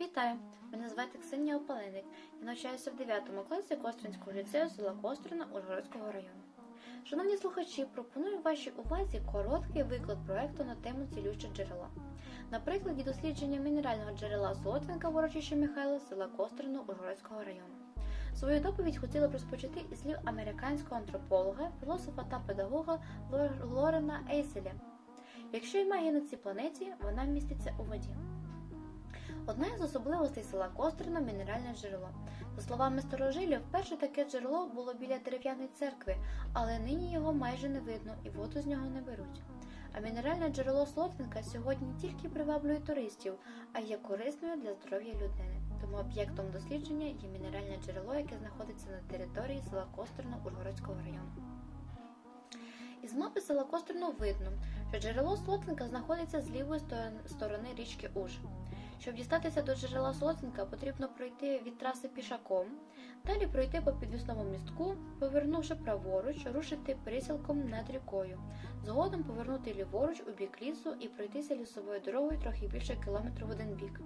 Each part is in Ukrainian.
Вітаю! Мене звати Ксенія Опаленик. Я навчаюся в 9 класі Костринського ліцею села Кострина Ужгородського району. Шановні слухачі, пропоную вашій увазі короткий виклад проекту на тему цілющі джерела. На прикладі дослідження мінерального джерела Солотвинка в урочищі Михайло села Кострину Ужгородського району. Свою доповідь хотіла б розпочати із слів американського антрополога, філософа та педагога Лор- Лорена Ейселя. Якщо й магія на цій планеті, вона міститься у воді. Одна із особливостей села Кострина мінеральне джерело. За словами старожилів, перше таке джерело було біля дерев'яної церкви, але нині його майже не видно і воду з нього не беруть. А мінеральне джерело Слотвинка сьогодні тільки приваблює туристів, а є корисною для здоров'я людини. Тому об'єктом дослідження є мінеральне джерело, яке знаходиться на території села Кострина Ужгородського району. Із мапи села Кострину видно, що джерело Слотвинка знаходиться з лівої сторони річки Уж. Щоб дістатися до джерела Слотвинка, потрібно пройти від траси пішаком, далі пройти по підвісному містку, повернувши праворуч, рушити присілком над рікою, згодом повернути ліворуч у бік лісу і пройтися лісовою дорогою трохи більше кілометру в один бік.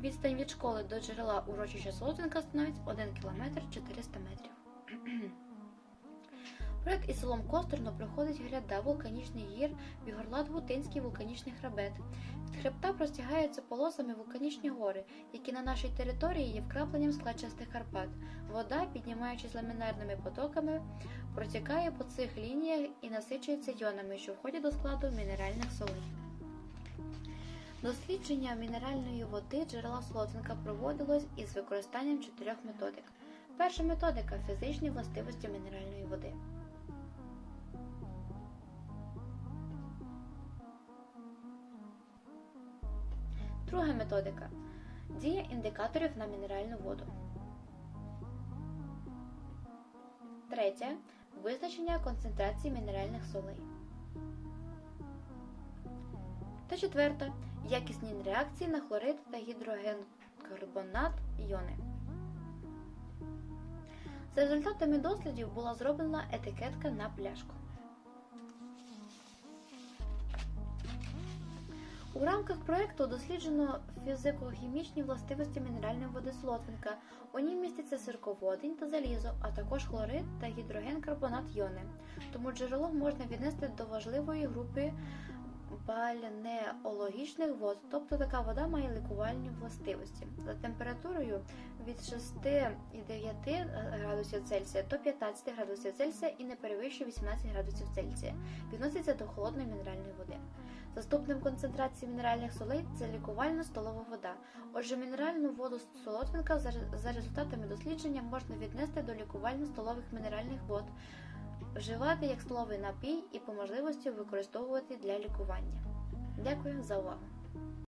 Відстань від школи до джерела урочища Слотвинка становить 1 км 400 метрів. Проект із селом Костерно проходить гряда вулканічних гір Вігорлат-Гутинський вулканічний хребет. Від хребта простягаються полосами вулканічні гори, які на нашій території є вкрапленням складчастих Карпат. Вода, піднімаючись ламінарними потоками, протікає по цих лініях і насичується йонами, що входять до складу мінеральних солей. Дослідження мінеральної води джерела Слотвинка проводилось із використанням чотирьох методик. Перша методика фізичні властивості мінеральної води. Друга методика дія індикаторів на мінеральну воду. Третя визначення концентрації мінеральних солей. Та четверта якісні реакції на хлорид та гідрогенкарбонат іони. За результатами дослідів була зроблена етикетка на пляшку. У рамках проєкту досліджено фізико-хімічні властивості мінеральної води Слотвинка. У ній міститься сирководень та залізо, а також хлорид та гідроген-карбонат йони. Тому джерело можна віднести до важливої групи бальнеологічних вод, тобто така вода має лікувальні властивості. За температурою від 6,9 градусів Цельсія до 15 градусів Цельсія і не перевищує 18 градусів Цельсія. Відноситься до холодної мінеральної води. Заступним концентрації мінеральних солей це лікувальна столова вода. Отже, мінеральну воду з Солотвинка за результатами дослідження можна віднести до лікувально-столових мінеральних вод, вживати як словий напій і по можливості використовувати для лікування. Дякую за увагу!